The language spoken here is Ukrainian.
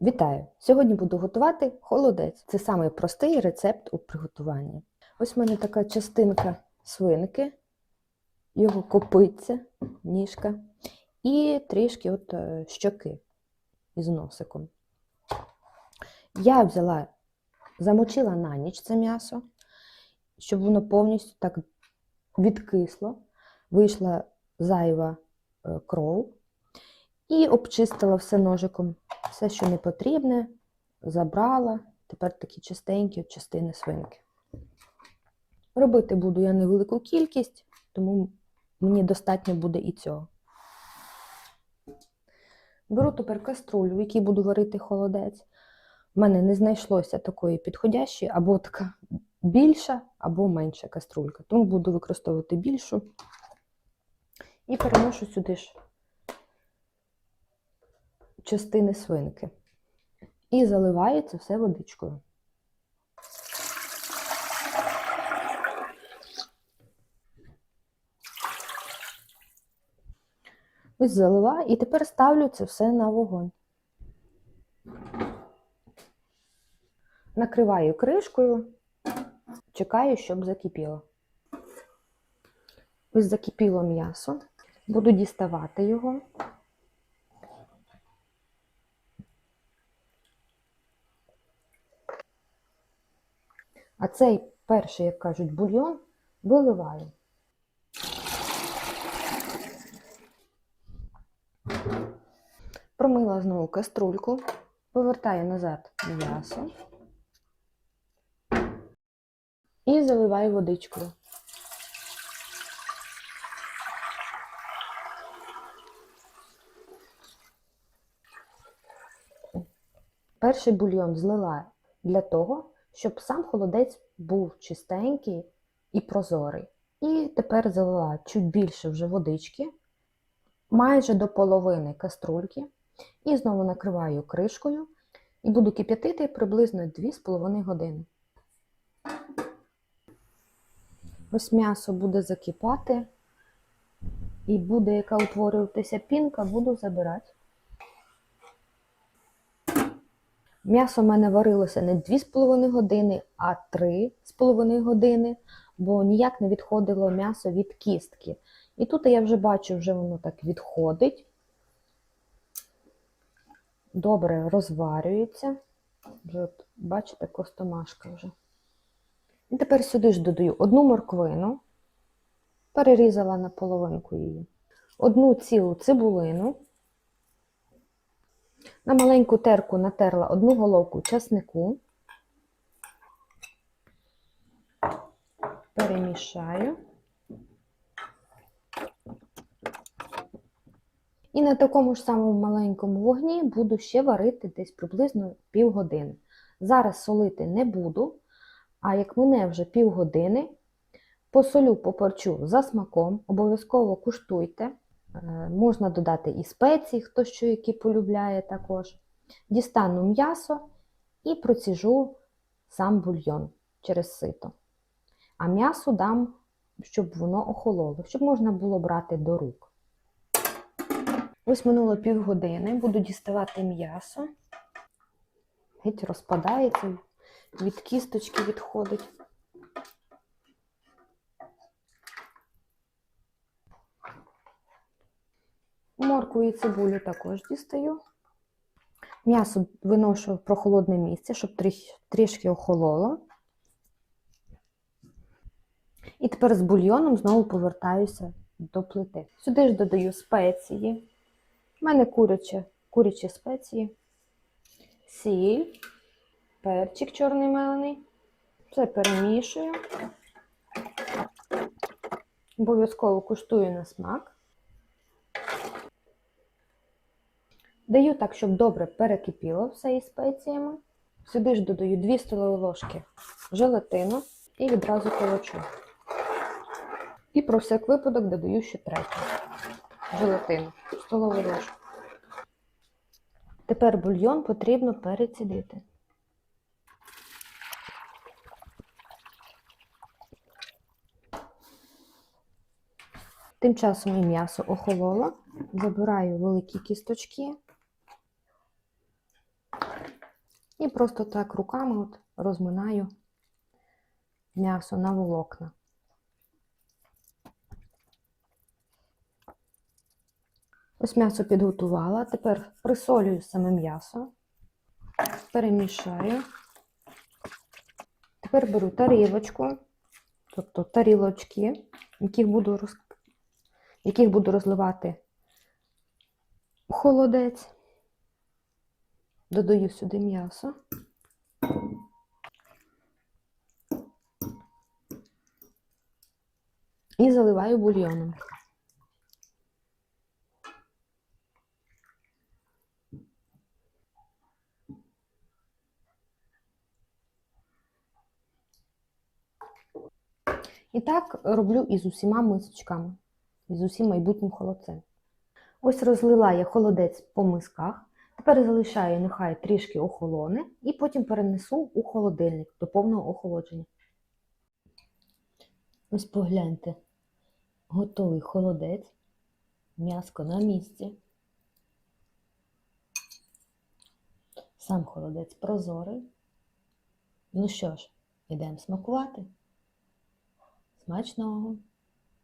Вітаю! Сьогодні буду готувати холодець. Це самий простий рецепт у приготуванні. Ось в мене така частинка свинки, його копиця, ніжка, і трішки от е, щоки із носиком. Я взяла, замочила на ніч це м'ясо, щоб воно повністю так відкисло, вийшла зайва е, кров. І обчистила все ножиком. Все, що не потрібне, забрала. Тепер такі чистенькі частини свинки. Робити буду я невелику кількість, тому мені достатньо буде і цього. Беру тепер каструлю, в якій буду варити холодець. У мене не знайшлося такої підходящої, або така більша, або менша каструлька. Тому буду використовувати більшу і переношу сюди ж частини свинки. І заливаю це все водичкою. Ось залила і тепер ставлю це все на вогонь. Накриваю кришкою, чекаю, щоб закипіло. Ось закипіло м'ясо. Буду діставати його. А цей перший, як кажуть, бульйон виливаю. Промила знову каструльку, повертаю назад м'ясо і заливаю водичкою. Перший бульйон злила для того, щоб сам холодець був чистенький і прозорий. І тепер залила чуть більше вже водички, майже до половини каструльки, і знову накриваю кришкою і буду кип'ятити приблизно 2,5 години. Ось м'ясо буде закипати, і буде, яка утворюватися пінка, буду забирати. М'ясо в мене варилося не 2,5 години, а 3,5 години, бо ніяк не відходило м'ясо від кістки. І тут я вже бачу, вже воно так відходить. Добре розварюється. Вже от, бачите, костомашка вже. І тепер сюди ж додаю одну морквину, перерізала на половинку її, одну цілу цибулину. На маленьку терку натерла одну головку часнику, перемішаю. І на такому ж самому маленькому вогні буду ще варити десь приблизно півгодини. Зараз солити не буду, а як мине вже півгодини, посолю, поперчу за смаком, обов'язково куштуйте. Е, Можна додати і спеції, хто що які полюбляє також. Дістану м'ясо і проціжу сам бульйон через сито. А м'ясо дам, щоб воно охололо, щоб можна було брати до рук. Ось минуло півгодини, буду діставати м'ясо. Геть розпадається, від кісточки відходить. Моркву і цибулю також дістаю. М'ясо виношу в прохолодне місце, щоб тріш- трішки охололо. І тепер з бульйоном знову повертаюся до плити. Сюди ж додаю спеції. У мене куряче, курячі спеції, сіль, перчик чорний мелений. Все перемішую. Обов'язково куштую на смак. Даю так, щоб добре перекипіло все із спеціями. Сюди ж додаю 2 столові ложки желатину і відразу колочу. І про всяк випадок додаю ще третю желатину, столову ложку. Тепер бульйон потрібно перецідити. Тим часом і м'ясо охололо. Забираю великі кісточки І просто так руками от розминаю м'ясо на волокна. Ось м'ясо підготувала. Тепер присолюю саме м'ясо, перемішаю. Тепер беру тарілочку, тобто тарілочки, яких буду, роз... яких буду розливати холодець. Додаю сюди м'ясо. І заливаю бульйоном. І так роблю із усіма мисочками, із усім майбутнім холодцем. Ось розлила я холодець по мисках. Тепер залишаю, нехай трішки охолоне, і потім перенесу у холодильник до повного охолодження. Ось погляньте, готовий холодець, м'яско на місці. Сам холодець прозорий. Ну що ж, ідемо смакувати. Смачного!